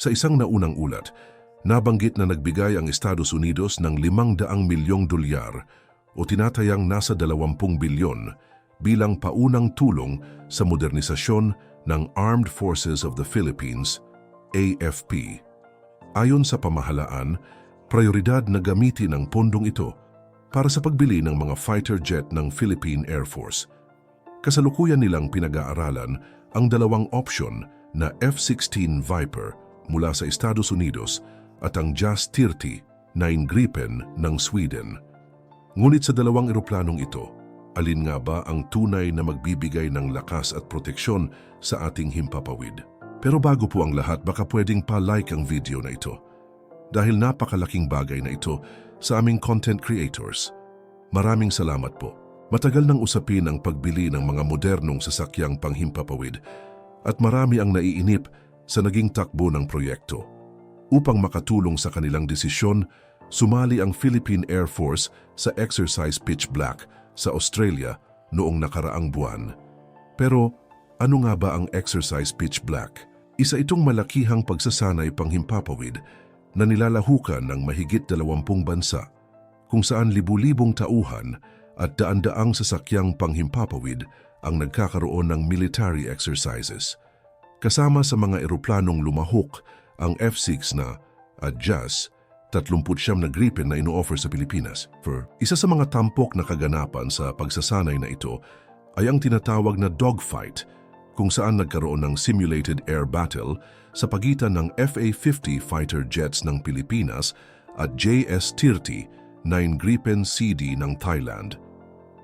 Sa isang naunang ulat, nabanggit na nagbigay ang Estados Unidos ng 500 milyong dolyar o tinatayang nasa 20 bilyon bilang paunang tulong sa modernisasyon ng Armed Forces of the Philippines, AFP. Ayon sa pamahalaan, prioridad na gamitin ang pondong ito para sa pagbili ng mga fighter jet ng Philippine Air Force. Kasalukuyan nilang pinag-aaralan ang dalawang option na F-16 Viper mula sa Estados Unidos at ang JAS-30 9 Gripen ng Sweden. Ngunit sa dalawang eroplanong ito, alin nga ba ang tunay na magbibigay ng lakas at proteksyon sa ating himpapawid? Pero bago po ang lahat, baka pwedeng pa-like ang video na ito. Dahil napakalaking bagay na ito sa aming content creators. Maraming salamat po. Matagal nang usapin ang pagbili ng mga modernong sasakyang panghimpapawid at marami ang naiinip sa naging takbo ng proyekto. Upang makatulong sa kanilang desisyon, sumali ang Philippine Air Force sa Exercise Pitch Black sa Australia noong nakaraang buwan. Pero ano nga ba ang Exercise Pitch Black? Isa itong malakihang pagsasanay panghimpapawid na nilalahukan ng mahigit dalawampung bansa kung saan libu-libong tauhan at daan-daang sasakyang panghimpapawid ang nagkakaroon ng military exercises. Kasama sa mga eroplanong lumahok ang F-6 na at JAS, 39 na Gripen na ino-offer sa Pilipinas. For isa sa mga tampok na kaganapan sa pagsasanay na ito ay ang tinatawag na dogfight kung saan nagkaroon ng simulated air battle sa pagitan ng FA-50 fighter jets ng Pilipinas at JS-30 9 Gripen CD ng Thailand.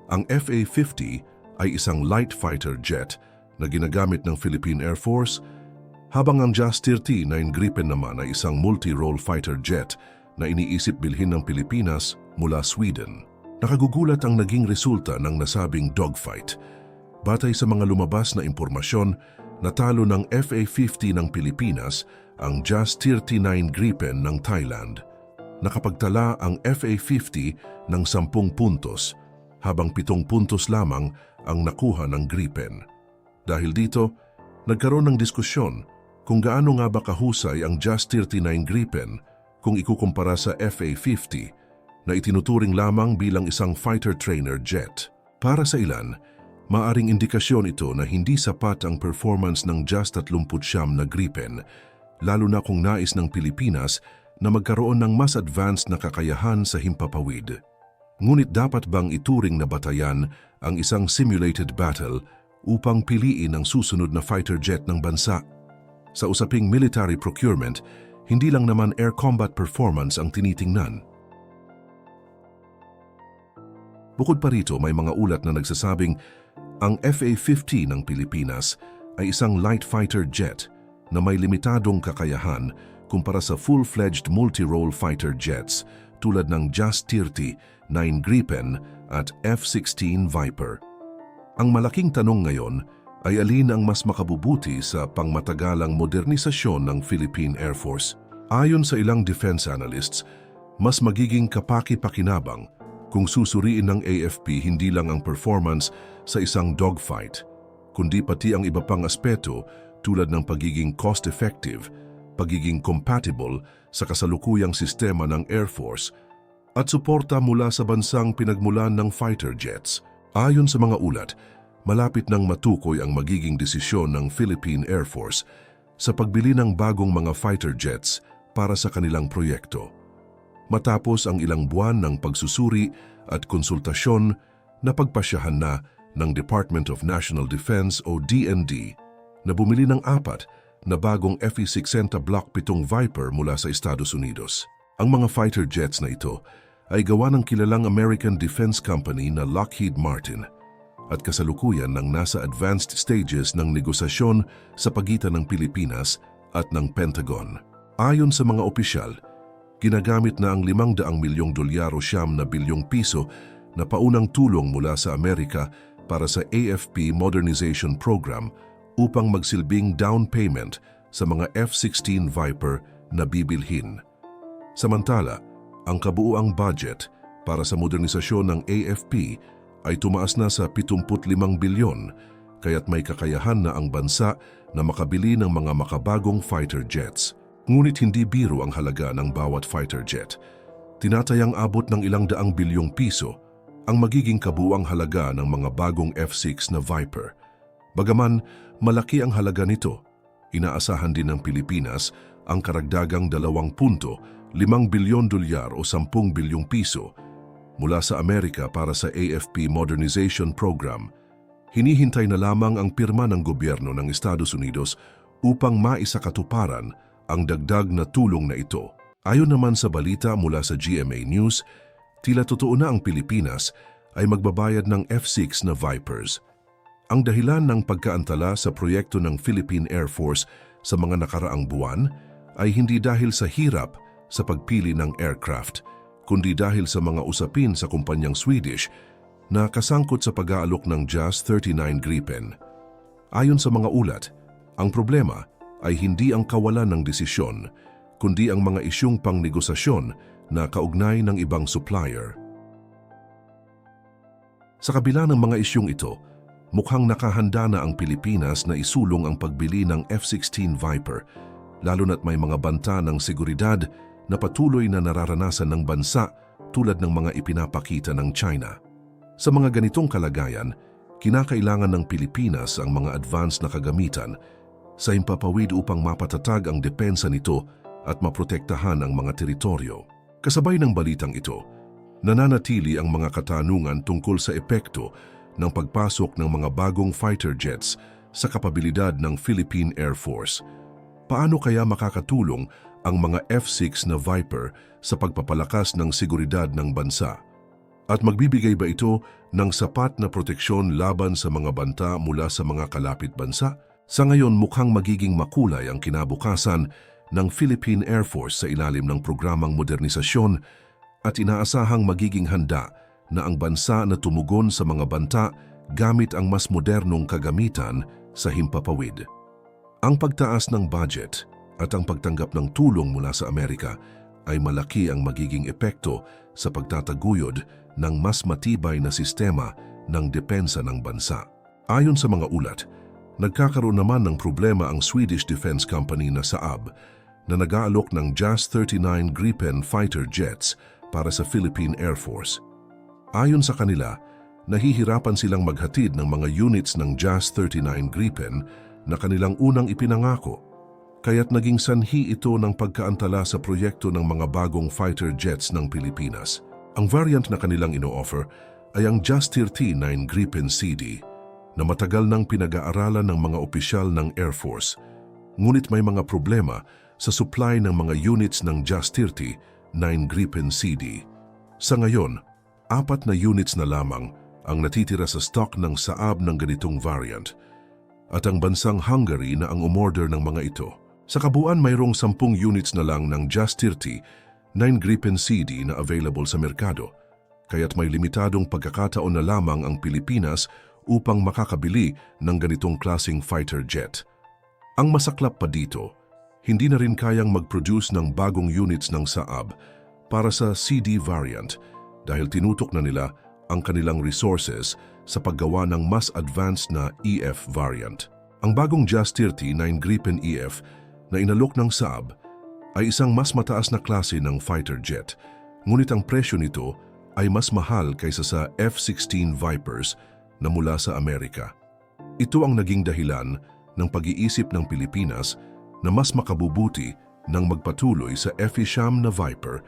Ang FA-50 ay isang light fighter jet na ginagamit ng Philippine Air Force habang ang JAS-30 9 Gripen naman ay isang multi-role fighter jet na iniisip bilhin ng Pilipinas mula Sweden. Nakagugulat ang naging resulta ng nasabing dogfight. Batay sa mga lumabas na impormasyon, natalo ng FA-50 ng Pilipinas ang JAS-39 Gripen ng Thailand. Nakapagtala ang FA-50 ng 10 puntos, habang 7 puntos lamang ang nakuha ng Gripen. Dahil dito, nagkaroon ng diskusyon kung gaano nga ba kahusay ang JAS-39 Gripen kung ikukumpara sa FA-50 na itinuturing lamang bilang isang fighter trainer jet. Para sa ilan, maaring indikasyon ito na hindi sapat ang performance ng JAS-39 na Gripen, lalo na kung nais ng Pilipinas na magkaroon ng mas advanced na kakayahan sa himpapawid. Ngunit dapat bang ituring na batayan ang isang simulated battle upang piliin ang susunod na fighter jet ng bansa? Sa usaping military procurement, hindi lang naman air combat performance ang tinitingnan. Bukod pa rito, may mga ulat na nagsasabing ang FA-50 ng Pilipinas ay isang light fighter jet na may limitadong kakayahan kumpara sa full-fledged multi-role fighter jets tulad ng JAS-30, 9 Gripen at F-16 Viper. Ang malaking tanong ngayon ay alin ang mas makabubuti sa pangmatagalang modernisasyon ng Philippine Air Force. Ayon sa ilang defense analysts, mas magiging kapaki-pakinabang kung susuriin ng AFP hindi lang ang performance sa isang dogfight, kundi pati ang iba pang aspeto tulad ng pagiging cost-effective, pagiging compatible sa kasalukuyang sistema ng Air Force at suporta mula sa bansang pinagmulan ng fighter jets. Ayon sa mga ulat, malapit nang matukoy ang magiging desisyon ng Philippine Air Force sa pagbili ng bagong mga fighter jets para sa kanilang proyekto. Matapos ang ilang buwan ng pagsusuri at konsultasyon na pagpasyahan na ng Department of National Defense o DND na bumili ng apat na bagong FE-60 Block 7 Viper mula sa Estados Unidos. Ang mga fighter jets na ito ay gawa ng kilalang American Defense Company na Lockheed Martin at kasalukuyan ng nasa advanced stages ng negosasyon sa pagitan ng Pilipinas at ng Pentagon. Ayon sa mga opisyal, ginagamit na ang 500 milyong dolyar o siyam na bilyong piso na paunang tulong mula sa Amerika para sa AFP Modernization Program upang magsilbing down payment sa mga F-16 Viper na bibilhin. Samantala, ang kabuuang budget para sa modernisasyon ng AFP ay tumaas na sa 75 bilyon kaya't may kakayahan na ang bansa na makabili ng mga makabagong fighter jets. Ngunit hindi biro ang halaga ng bawat fighter jet. Tinatayang abot ng ilang daang bilyong piso ang magiging kabuang halaga ng mga bagong F-6 na Viper. Bagaman malaki ang halaga nito, inaasahan din ng Pilipinas ang karagdagang 2.5 bilyon dolyar o 10 bilyong piso mula sa Amerika para sa AFP Modernization Program. Hinihintay na lamang ang pirma ng gobyerno ng Estados Unidos upang maisakatuparan ang dagdag na tulong na ito. Ayon naman sa balita mula sa GMA News, tila totoo na ang Pilipinas ay magbabayad ng F-6 na Vipers. Ang dahilan ng pagkaantala sa proyekto ng Philippine Air Force sa mga nakaraang buwan ay hindi dahil sa hirap sa pagpili ng aircraft, kundi dahil sa mga usapin sa kumpanyang Swedish na kasangkot sa pag-aalok ng JAS 39 Gripen. Ayon sa mga ulat, ang problema ay hindi ang kawalan ng desisyon, kundi ang mga isyong pangnegosasyon na kaugnay ng ibang supplier. Sa kabila ng mga isyong ito, mukhang nakahanda na ang Pilipinas na isulong ang pagbili ng F-16 Viper, lalo na't may mga banta ng seguridad na patuloy na nararanasan ng bansa tulad ng mga ipinapakita ng China. Sa mga ganitong kalagayan, kinakailangan ng Pilipinas ang mga advanced na kagamitan sa impapawid upang mapatatag ang depensa nito at maprotektahan ang mga teritoryo. Kasabay ng balitang ito, nananatili ang mga katanungan tungkol sa epekto ng pagpasok ng mga bagong fighter jets sa kapabilidad ng Philippine Air Force. Paano kaya makakatulong ang mga F-6 na Viper sa pagpapalakas ng seguridad ng bansa? At magbibigay ba ito ng sapat na proteksyon laban sa mga banta mula sa mga kalapit bansa? Sa ngayon mukhang magiging makulay ang kinabukasan ng Philippine Air Force sa ilalim ng programang modernisasyon at inaasahang magiging handa na ang bansa na tumugon sa mga banta gamit ang mas modernong kagamitan sa himpapawid. Ang pagtaas ng budget at ang pagtanggap ng tulong mula sa Amerika ay malaki ang magiging epekto sa pagtataguyod ng mas matibay na sistema ng depensa ng bansa. Ayon sa mga ulat, nagkakaroon naman ng problema ang Swedish Defense Company na Saab na nag-aalok ng JAS 39 Gripen fighter jets para sa Philippine Air Force. Ayon sa kanila, nahihirapan silang maghatid ng mga units ng JAS 39 Gripen na kanilang unang ipinangako, kaya't naging sanhi ito ng pagkaantala sa proyekto ng mga bagong fighter jets ng Pilipinas. Ang variant na kanilang ino-offer ay ang JAS 39 Gripen CD na matagal nang pinag-aaralan ng mga opisyal ng Air Force, ngunit may mga problema sa supply ng mga units ng JAS 30 9 Gripen CD. Sa ngayon, apat na units na lamang ang natitira sa stock ng Saab ng ganitong variant at ang bansang Hungary na ang umorder ng mga ito. Sa kabuuan mayroong 10 units na lang ng JAS 30 9 Gripen CD na available sa merkado, kaya't may limitadong pagkakataon na lamang ang Pilipinas upang makakabili ng ganitong klasing fighter jet. Ang masaklap pa dito, hindi na rin kayang mag-produce ng bagong units ng Saab para sa CD variant dahil tinutok na nila ang kanilang resources sa paggawa ng mas advanced na EF variant. Ang bagong JAS 30 9 Gripen EF na inalok ng Saab ay isang mas mataas na klase ng fighter jet, ngunit ang presyo nito ay mas mahal kaysa sa F-16 Vipers na mula sa Amerika. Ito ang naging dahilan ng pag-iisip ng Pilipinas na mas makabubuti nang magpatuloy sa Efisham na Viper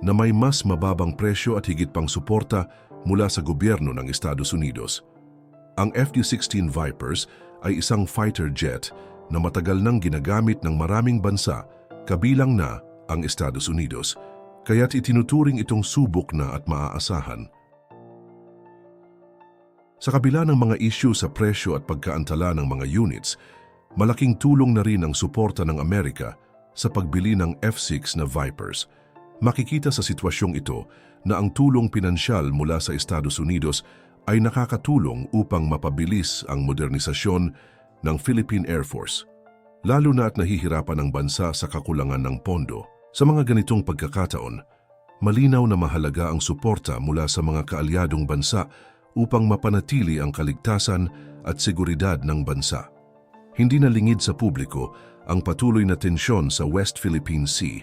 na may mas mababang presyo at higit pang suporta mula sa gobyerno ng Estados Unidos. Ang F-16 Vipers ay isang fighter jet na matagal nang ginagamit ng maraming bansa kabilang na ang Estados Unidos, kaya't itinuturing itong subok na at maaasahan. Sa kabila ng mga isyu sa presyo at pagkaantala ng mga units, malaking tulong na rin ang suporta ng Amerika sa pagbili ng F-6 na Vipers. Makikita sa sitwasyong ito na ang tulong pinansyal mula sa Estados Unidos ay nakakatulong upang mapabilis ang modernisasyon ng Philippine Air Force, lalo na at nahihirapan ang bansa sa kakulangan ng pondo. Sa mga ganitong pagkakataon, malinaw na mahalaga ang suporta mula sa mga kaalyadong bansa upang mapanatili ang kaligtasan at seguridad ng bansa. Hindi na lingid sa publiko ang patuloy na tensyon sa West Philippine Sea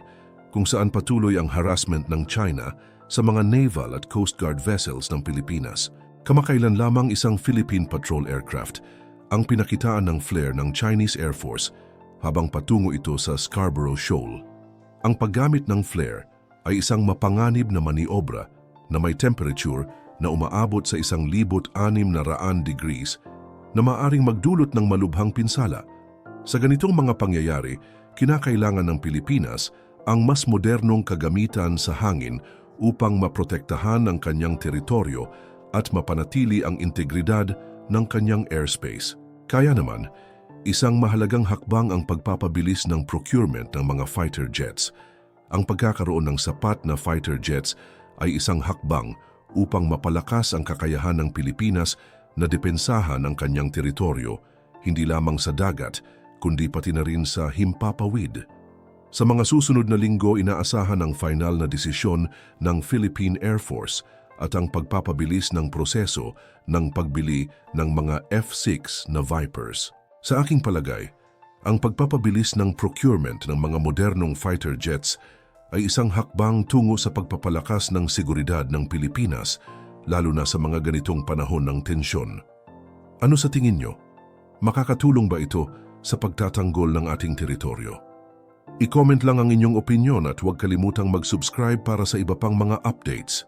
kung saan patuloy ang harassment ng China sa mga naval at coast guard vessels ng Pilipinas. Kamakailan lamang isang Philippine patrol aircraft ang pinakitaan ng flare ng Chinese Air Force habang patungo ito sa Scarborough Shoal. Ang paggamit ng flare ay isang mapanganib na maniobra na may temperature na umaabot sa isang libot anim na raan degrees na maaring magdulot ng malubhang pinsala. Sa ganitong mga pangyayari, kinakailangan ng Pilipinas ang mas modernong kagamitan sa hangin upang maprotektahan ang kanyang teritoryo at mapanatili ang integridad ng kanyang airspace. Kaya naman, isang mahalagang hakbang ang pagpapabilis ng procurement ng mga fighter jets. Ang pagkakaroon ng sapat na fighter jets ay isang hakbang upang mapalakas ang kakayahan ng Pilipinas na depensahan ang kanyang teritoryo, hindi lamang sa dagat, kundi pati na rin sa himpapawid. Sa mga susunod na linggo, inaasahan ang final na desisyon ng Philippine Air Force at ang pagpapabilis ng proseso ng pagbili ng mga F-6 na Vipers. Sa aking palagay, ang pagpapabilis ng procurement ng mga modernong fighter jets ay isang hakbang tungo sa pagpapalakas ng seguridad ng Pilipinas, lalo na sa mga ganitong panahon ng tensyon. Ano sa tingin nyo? Makakatulong ba ito sa pagtatanggol ng ating teritoryo? I-comment lang ang inyong opinion at huwag kalimutang mag-subscribe para sa iba pang mga updates.